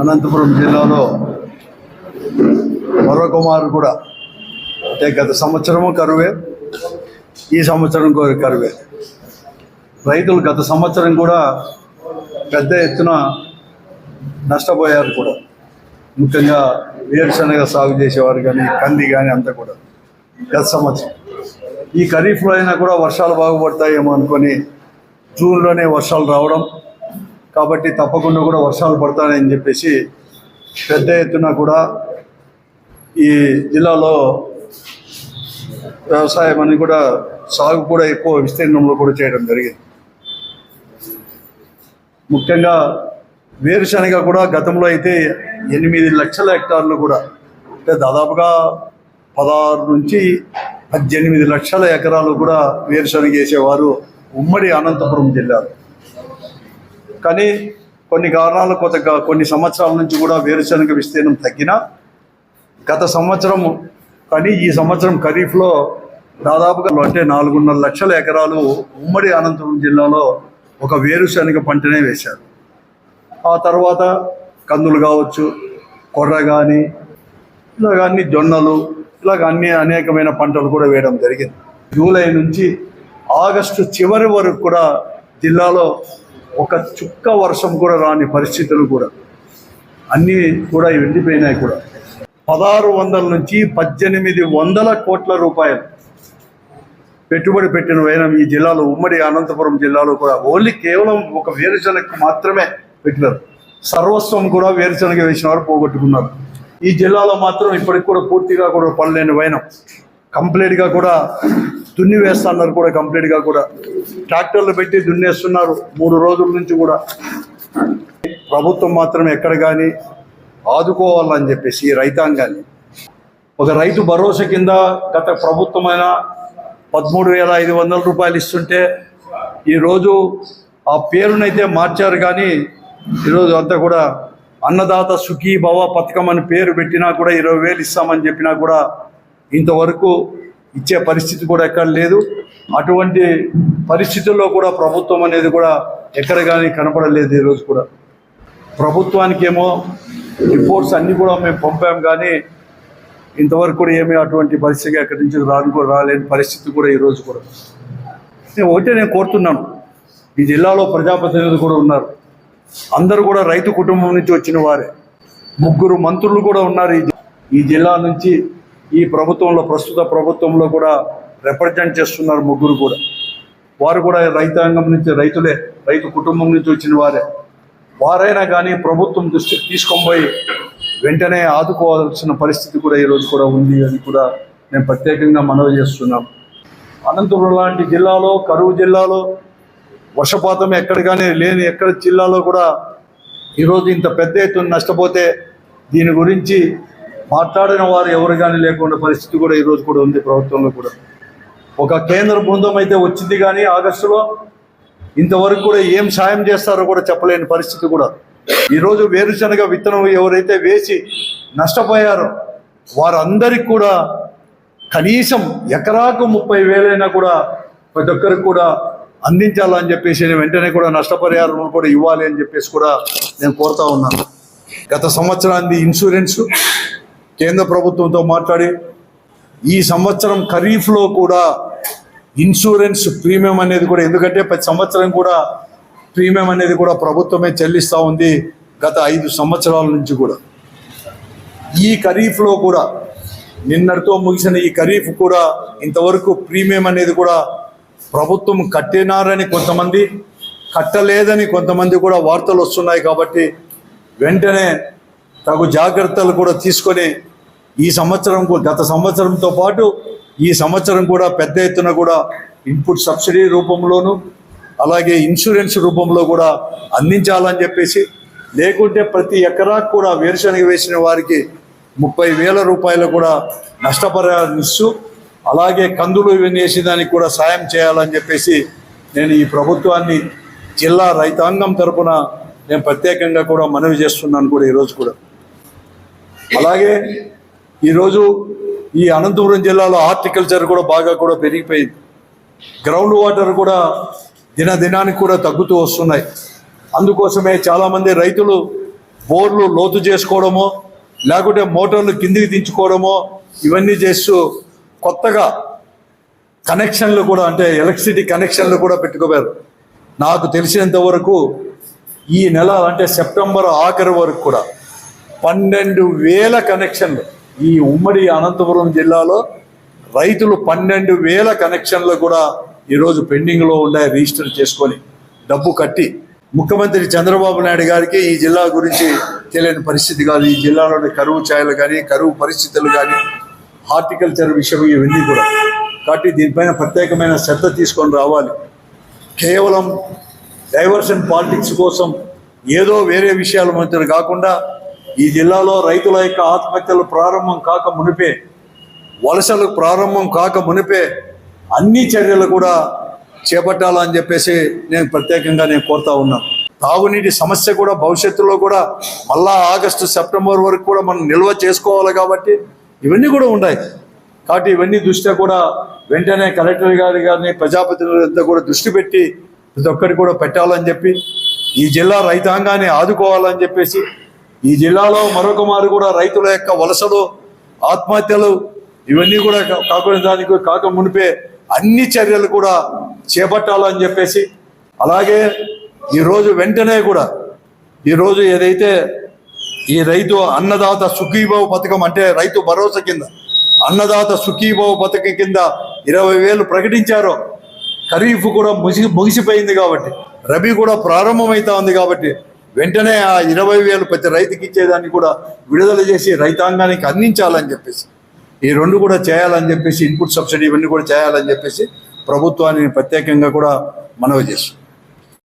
అనంతపురం జిల్లాలో మరొక మారు కూడా. అంటే గత సంవత్సరము కరువే ఈ సంవత్సరం కూడా కరువే. రైతులు గత సంవత్సరం కూడా పెద్ద ఎత్తున నష్టపోయారు కూడా. ముఖ్యంగా వేరుశనగ సాగు చేసేవారు కానీ కంది కానీ అంతా కూడా గత సంవత్సరం. ఈ ఖరీఫ్లో అయినా కూడా వర్షాలు బాగుపడతాయేమో అనుకొని జూన్లోనే వర్షాలు రావడం కాబట్టి తప్పకుండా కూడా వర్షాలు పడతాయని చెప్పేసి పెద్ద ఎత్తున కూడా ఈ జిల్లాలో వ్యవసాయం అని కూడా సాగు కూడా ఎక్కువ విస్తీర్ణంలో కూడా చేయడం జరిగింది. ముఖ్యంగా వేరుశనగ కూడా గతంలో అయితే ఎనిమిది లక్షల హెక్టార్లు కూడా అంటే దాదాపుగా పదహారు నుంచి పద్దెనిమిది లక్షల ఎకరాలు కూడా వేరుశనగ వేసేవారు ఉమ్మడి అనంతపురం జిల్లాలో. కానీ కొన్ని కారణాల కొత్తగా కొన్ని సంవత్సరాల నుంచి కూడా వేరుశనగ విస్తీర్ణం తగ్గిన గత సంవత్సరం కానీ ఈ సంవత్సరం ఖరీఫ్లో దాదాపుగా అంటే నాలుగున్నర లక్షల ఎకరాలు ఉమ్మడి అనంతపురం జిల్లాలో ఒక వేరుశనగ పంటనే వేశారు. ఆ తర్వాత కందులు కావచ్చు కొర్ర కానీ ఇలాగ అన్ని జొన్నలు ఇలాగ అన్ని అనేకమైన పంటలు కూడా వేయడం జరిగింది. జూలై నుంచి ఆగస్టు చివరి వరకు కూడా జిల్లాలో ఒక చుక్క వర్షం కూడా రాని పరిస్థితులు కూడా. అన్నీ కూడా ఎండిపోయినాయి కూడా. పదహారు వందల నుంచి పద్దెనిమిది వందల కోట్ల రూపాయలు పెట్టుబడి పెట్టిన వైనం ఈ జిల్లాలో ఉమ్మడి అనంతపురం జిల్లాలో కూడా. ఓన్లీ కేవలం ఒక వేరుశనగకు మాత్రమే పెట్టినారు. సర్వస్వం కూడా వేరుశనగ వేసిన వారు పోగొట్టుకున్నారు. ఈ జిల్లాలో మాత్రం ఇప్పటికి కూడా పూర్తిగా కూడా పడలేని వైనం. కంప్లీట్గా కూడా దున్ని వేస్తున్నారు కూడా కంప్లీట్గా కూడా. ట్రాక్టర్లు పెట్టి దున్నేస్తున్నారు మూడు రోజుల నుంచి కూడా. ప్రభుత్వం మాత్రం ఎక్కడ కానీ ఆదుకోవాలని చెప్పేసి ఈ రైతాంగాన్ని. ఒక రైతు భరోసా కింద గత ప్రభుత్వమైన పదమూడు వేల ఐదు వందల రూపాయలు ఇస్తుంటే ఈరోజు ఆ పేరునైతే మార్చారు కానీ ఈరోజు అంతా కూడా అన్నదాత సుఖీ భవ పథకం అని పేరు పెట్టినా కూడా ఇరవై వేలు ఇస్తామని చెప్పినా కూడా ఇంతవరకు ఇచ్చే పరిస్థితి కూడా ఎక్కడ లేదు. అటువంటి పరిస్థితుల్లో కూడా ప్రభుత్వం అనేది కూడా ఎక్కడ కానీ కనపడలేదు ఈరోజు కూడా. ప్రభుత్వానికేమో రిపోర్ట్స్ అన్నీ కూడా మేము పంపాం కానీ ఇంతవరకు కూడా ఏమీ అటువంటి పరిస్థితి ఎక్కడి నుంచి రాను కూడా రాలేని పరిస్థితి కూడా ఈరోజు కూడా. నేను ఒకటే నేను కోరుతున్నాను. ఈ జిల్లాలో ప్రజాప్రతినిధులు కూడా ఉన్నారు. అందరూ కూడా రైతు కుటుంబం నుంచి వచ్చిన వారే. ముగ్గురు మంత్రులు కూడా ఉన్నారు ఈ జిల్లా నుంచి. ఈ ప్రభుత్వంలో ప్రస్తుత ప్రభుత్వంలో కూడా రిప్రజెంట్ చేస్తున్నారు ముగ్గురు కూడా. వారు కూడా రైతాంగం నుంచి రైతులే రైతు కుటుంబం నుంచి వచ్చిన వారే. వారైనా కానీ ప్రభుత్వం దృష్టికి తీసుకొని వెంటనే ఆదుకోవాల్సిన పరిస్థితి కూడా ఈరోజు కూడా ఉంది అని కూడా నేను ప్రత్యేకంగా మనవి చేస్తున్నాం అనంతపురం లాంటి జిల్లాలో కరువు జిల్లాలో వర్షపాతం ఎక్కడ కానీ లేని ఎక్కడ జిల్లాలో కూడా ఈరోజు ఇంత పెద్ద ఎత్తున నష్టపోతే దీని గురించి మాట్లాడిన వారు ఎవరు కానీ లేకుండా పరిస్థితి కూడా ఈరోజు కూడా ఉంది ప్రభుత్వంలో కూడా. ఒక కేంద్ర బృందం అయితే వచ్చింది కానీ ఆగస్టులో ఇంతవరకు కూడా ఏం సాయం చేస్తారో కూడా చెప్పలేని పరిస్థితి కూడా. ఈరోజు వేరుశనగ విత్తనం ఎవరైతే వేసి నష్టపోయారో వారందరికీ కూడా కనీసం ఎకరాకు ముప్పై వేలైనా కూడా ప్రతి ఒక్కరికి కూడా అందించాలని చెప్పేసి నేను వెంటనే కూడా నష్టపరిహారం కూడా ఇవ్వాలి అని చెప్పేసి కూడా నేను కోరుతా ఉన్నాను. గత సంవత్సరానికి ఇన్సూరెన్స్ కేంద్ర ప్రభుత్వంతో మాట్లాడి ఈ సంవత్సరం ఖరీఫ్లో కూడా ఇన్సూరెన్స్ ప్రీమియం అనేది కూడా ఎందుకంటే ప్రతి సంవత్సరం కూడా ప్రీమియం అనేది కూడా ప్రభుత్వమే చెల్లిస్తూ ఉంది గత ఐదు సంవత్సరాల నుంచి కూడా. ఈ ఖరీఫ్లో కూడా నిన్నటితో ముగిసిన ఈ ఖరీఫ్ కూడా ఇంతవరకు ప్రీమియం అనేది కూడా ప్రభుత్వం కట్టినారని కొంతమంది కట్టలేదని కొంతమంది కూడా వార్తలు వస్తున్నాయి కాబట్టి వెంటనే తగు జాగ్రత్తలు కూడా తీసుకొని ఈ సంవత్సరం గత సంవత్సరంతో పాటు ఈ సంవత్సరం కూడా పెద్ద ఎత్తున కూడా ఇన్పుట్ సబ్సిడీ రూపంలోను అలాగే ఇన్సూరెన్స్ రూపంలో కూడా అందించాలని చెప్పేసి లేకుంటే ప్రతి ఎకరాకు కూడా వేరుశనగ వేసిన వారికి ముప్పై వేల రూపాయలు కూడా నష్టపరిహారం ఇస్తూ అలాగే కందులు ఇవన్నీ వేసేదానికి కూడా సాయం చేయాలని చెప్పేసి నేను ఈ ప్రభుత్వాన్ని జిల్లా రైతాంగం తరపున నేను ప్రత్యేకంగా కూడా మనవి చేస్తున్నాను కూడా ఈరోజు కూడా. అలాగే ఈరోజు ఈ అనంతపురం జిల్లాలో హార్టికల్చర్ కూడా బాగా కూడా పెరిగిపోయింది. గ్రౌండ్ వాటర్ కూడా దినదినానికి కూడా తగ్గుతూ వస్తున్నాయి. అందుకోసమే చాలామంది రైతులు బోర్లు లోతు చేసుకోవడమో లేకుంటే మోటార్లు కిందికి దించుకోవడమో ఇవన్నీ చేస్తూ కొత్తగా కనెక్షన్లు కూడా అంటే ఎలక్ట్రిసిటీ కనెక్షన్లు కూడా పెట్టుకోవారు నాకు తెలిసినంత వరకు ఈ నెల అంటే సెప్టెంబర్ ఆఖరి వరకు కూడా పన్నెండు వేల కనెక్షన్లు ఈ ఉమ్మడి అనంతపురం జిల్లాలో రైతులు పన్నెండు వేల కనెక్షన్లు కూడా ఈరోజు పెండింగ్లో ఉన్నాయి రిజిస్టర్ చేసుకొని డబ్బు కట్టి ముఖ్యమంత్రి చంద్రబాబు నాయుడు గారికి ఈ జిల్లా గురించి తెలియని పరిస్థితి కాదు. ఈ జిల్లాలోని కరువు ఛాయలు కానీ కరువు పరిస్థితులు కానీ హార్టికల్చర్ విషయం ఇవన్నీ కూడా కాబట్టి దీనిపైన ప్రత్యేకమైన శ్రద్ధ తీసుకొని రావాలి. కేవలం డైవర్షన్ పాలిటిక్స్ కోసం ఏదో వేరే విషయాల మధ్య కాకుండా ఈ జిల్లాలో రైతుల యొక్క ఆత్మహత్యలు ప్రారంభం కాక మునిపే వలసలు ప్రారంభం కాక మునిపే అన్ని చర్యలు కూడా చేపట్టాలని చెప్పేసి నేను ప్రత్యేకంగా నేను కోరుతా ఉన్నాను తాగునీటి సమస్య కూడా భవిష్యత్తులో కూడా మళ్ళా ఆగస్టు సెప్టెంబర్ వరకు కూడా మనం నిల్వ చేసుకోవాలి కాబట్టి ఇవన్నీ కూడా ఉన్నాయి. కాబట్టి ఇవన్నీ దృష్ట్యా కూడా వెంటనే కలెక్టర్ గారి గారిని ప్రజాప్రతినిధులంతా కూడా దృష్టి పెట్టి ప్రతి ఒక్కరికి కూడా పెట్టాలని చెప్పి ఈ జిల్లా రైతాంగాన్ని ఆదుకోవాలని చెప్పేసి ఈ జిల్లాలో మరొక మారు కూడా రైతుల యొక్క వలసలు ఆత్మహత్యలు ఇవన్నీ కూడా కా- కాకుండా దానికి కాక మునిపే అన్ని చర్యలు కూడా చేపట్టాలని చెప్పేసి అలాగే ఈరోజు వెంటనే కూడా ఈరోజు ఏదైతే ఈ రైతు అన్నదాత సుఖీభావ పథకం అంటే రైతు భరోసా కింద అన్నదాత సుఖీభావ పథకం కింద ఇరవై వేలు ప్రకటించారో ఖరీఫ్ కూడా ముగిసి ముగిసిపోయింది కాబట్టి రబీ కూడా ప్రారంభమవుతా ఉంది కాబట్టి వెంటనే ఆ ఇరవై వేలు ప్రతి రైతుకి ఇచ్చేదాన్ని కూడా విడుదల చేసి రైతాంగానికి అందించాలని చెప్పేసి ఈ రెండు కూడా చేయాలని చెప్పేసి ఇన్పుట్ సబ్సిడీ ఇవన్నీ కూడా చేయాలని చెప్పేసి ప్రభుత్వాన్ని ప్రత్యేకంగా కూడా మనవి చేస్తాం